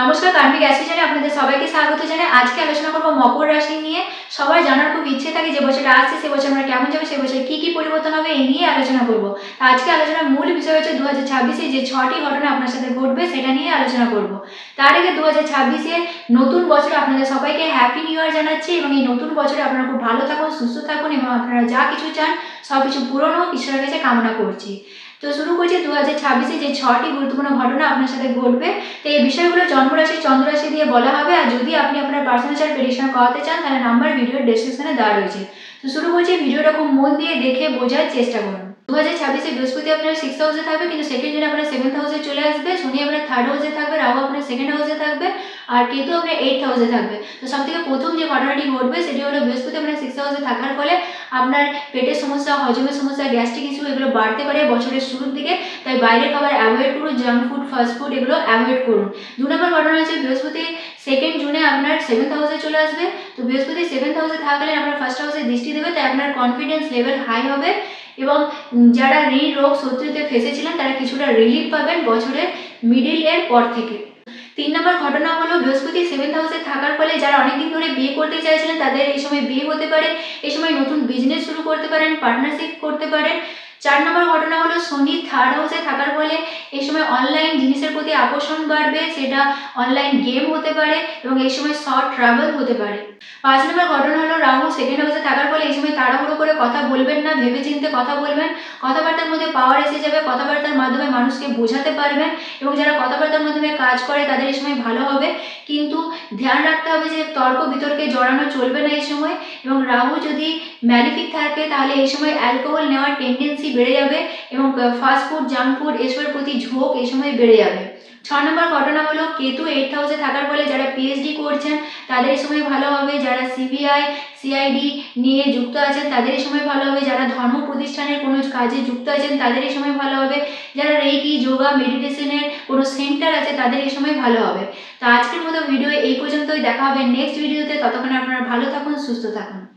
নমস্কার কার্মিক অ্যাসোসিয়েশনে আপনাদের সবাইকে স্বাগত জানাই। আজকে আলোচনা করব মকর রাশি নিয়ে। সবার জানার খুব ইচ্ছে থাকে যে বছরটা আসছে, সে বছর আমরা কেমন যাবে, সে বছর কী কী পরিবর্তন হবে এই নিয়ে আলোচনা করব। আজকে আলোচনার মূল বিষয় হচ্ছে দু হাজার ছাব্বিশে যে ছটি ঘটনা আপনার সাথে ঘটবে, সেটা নিয়ে আলোচনা করব। তার আগে দু হাজার ছাব্বিশে নতুন বছরে আপনাদের সবাইকে হ্যাপি নিউ ইয়ার জানাচ্ছি এবং এই নতুন বছরে আপনারা খুব ভালো থাকুন, সুস্থ থাকুন এবং আপনারা যা কিছু চান সব কিছু হোক, ঈশ্বরের কাছে কামনা করছি। তো শুরু করছি দু হাজার ছাব্বিশে যে ছটি গুরুত্বপূর্ণ ঘটনা আপনার সাথে ঘটবে। তো এই বিষয়গুলো জন্মরাশি, চন্দ্ররাশি দিয়ে বলা হবে। আর যদি আপনি আপনার পার্সোনাল চার্ট প্রেডিকশন করাতে চান, তাহলে নাম্বার ভিডিওর ডেসক্রিপশনে দেওয়া রয়েছে। তো শুরু করছি, ভিডিওটা খুব মন দিয়ে দেখে বোঝার চেষ্টা করুন। দু হাজার ছাব্বিশে বৃহস্পতি আপনার সিক্স হাউসে থাকবে, কিন্তু সেকেন্ড দিনে আপনার সেভেন্থ হাউসে চলে আসবে, শনি আপনার থার্ড হাউসে থাকবে, রাহু আপনার সেকেন্ড হাউসে থাকবে, আর কেতু আপনার এইট হাউসে থাকবে। তো সব থেকে প্রথম যে ঘটনাটি ঘটবে, সেটি হলো বৃহস্পতি আপনার সিক্স হাউসে থাকার ফলে আপনার পেটের সমস্যা, হজমের সমস্যা গ্যাস্ট্রিক ইস্যু এগুলো বাড়তে পারে বছরের শুরুর দিকে। তাই বাইরের খাবার অ্যাভয়েড করুন জাঙ্ক ফুড ফাস্ট ফুড এগুলো অ্যাভয়েড করুন। দু নম্বর ঘটনা হচ্ছে বৃহস্পতি সেকেন্ড জুনে আপনার সেভেন্থ হাউসে চলে আসবে। তো বৃহস্পতি সেভেন্থ হাউসে থাকলে আপনার ফার্স্ট হাউসে দৃষ্টি দেবে, তাই আপনার কনফিডেন্স লেভেল হাই হবে। এবং যারা ঋণ, রোগ শত্রুতে ফেসেছিলেন, তারা কিছুটা রিলিফ পাবেন বছরের মিডিল এর পর থেকে। তিন নম্বর ঘটনা হলো, বৃহস্পতি সেভেন্থ হাউসে থাকার ফলে যারা অনেকদিন ধরে বিয়ে করতে চাইছিলেন, তাদের এই সময় বিয়ে হতে পারে। এই সময় নতুন বিজনেস শুরু করতে পারেন পার্টনারশিপ করতে পারেন। চার নম্বর ঘটনা হলো শনি থার্ড হাউসে থাকার ফলে এই সময় অনলাইন জিনিসের প্রতি আকর্ষণ বাড়বে, সেটা অনলাইন গেম হতে পারে এবং এই সময় শর্ট ট্রাভেল হতে পারে। পাঁচ নম্বর ঘটনা হলো রাহু সেকেন্ড হাউসে থাকার ফলে এই সময় তাড়াহুড়ো করে কথা বলবেন না ভেবে চিন্তে কথা বলবেন। কথাবার্তার মধ্যে পাওয়ার এসে যাবে, কথাবার্তার মাধ্যমে মানুষকে বোঝাতে পারবেন এবং যারা কথাবার্তার মাধ্যমে কাজ করে তাদের এই সময় ভালো হবে। কিন্তু ধ্যান রাখতে হবে যে তর্ক বিতর্কে জড়ানো চলবে না এই সময়। এবং রাহু যদি ম্যালিফিক থাকে, তাহলে এই সময় অ্যালকোহল নেওয়ার টেন্ডেন্সি বেড়ে যাবে এবং ফাস্ট ফুড জাঙ্ক ফুড এসবের প্রতি ঝোঁক এই সময় বেড়ে যাবে। ছ নম্বর ঘটনা হলো, কেতু এইট হাউসে থাকার ফলে যারা পিএইচডি করছেন, তাদের সময় ভালো হবে। যারা সিবিআই সিআইডি নিয়ে যুক্ত আছেন, তাদের সময় ভালো হবে। যারা ধর্ম প্রতিষ্ঠানের কোনো কাজে যুক্ত আছেন, তাদের সময় ভালো হবে। যারা রেকি যোগা মেডিটেশনের কোনো সেন্টার আছে, তাদের এই সময় ভালো হবে। তো আজকের মতো ভিডিও এই পর্যন্তই। দেখা হবে নেক্সট ভিডিওতে ততক্ষণ আপনারা ভালো থাকুন, সুস্থ থাকুন।